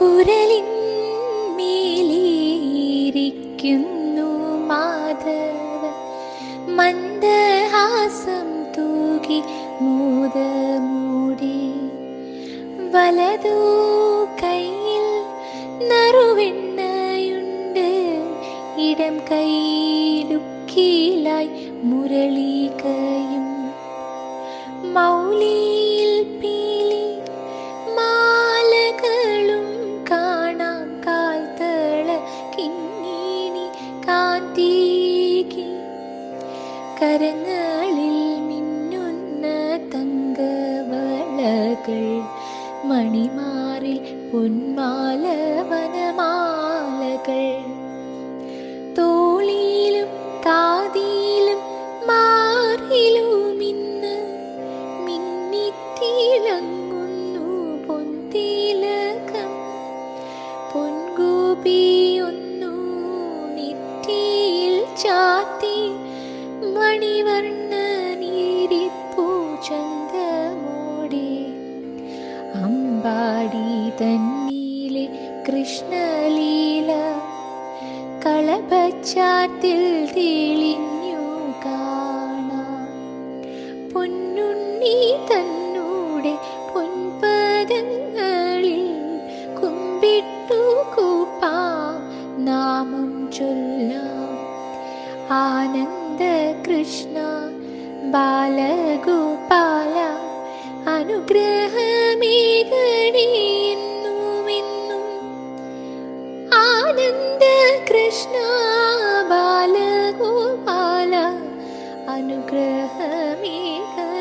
ഉരലിന്മേലിരിക്കുന്നു മാധവ. മന്ദഹാസം തൂകി മൂതമൂടി. വലതു കയ്യിൽ നറുവെണ്ണയുണ്ട്. ഇടം കൈയിലുക്കീലായി മുരളീകയും. മൗലിയിൽ പീലി കാന്തീകി കരങ്ങളിൽ മിന്നുന്ന തങ്കവളകൾ മണിമാറിൽ പൊന്മാല വനമാലകൾ തോളിയിലും ത്രിവർണ നീരിപ്പൂ ചന്തമോടെ അമ്പാടി തന്നീലെ കൃഷ്ണലീല കളപച്ചാത്തിൽ തെളിഞ്ഞു കാണാം. പൊന്നുണ്ണി തന്നൂടെ പൊൻപദങ്ങളിൽ കുമ്പിട്ടു കൂപ്പാം. നാമം ചൊല്ലാം ആനന്ദ കൃഷ്ണ ബാലഗോപാല അനുഗ്രഹമേകണിയെന്നുമെന്നും. ആനന്ദ കൃഷ്ണ ബാലഗോപാല അനുഗ്രഹമേക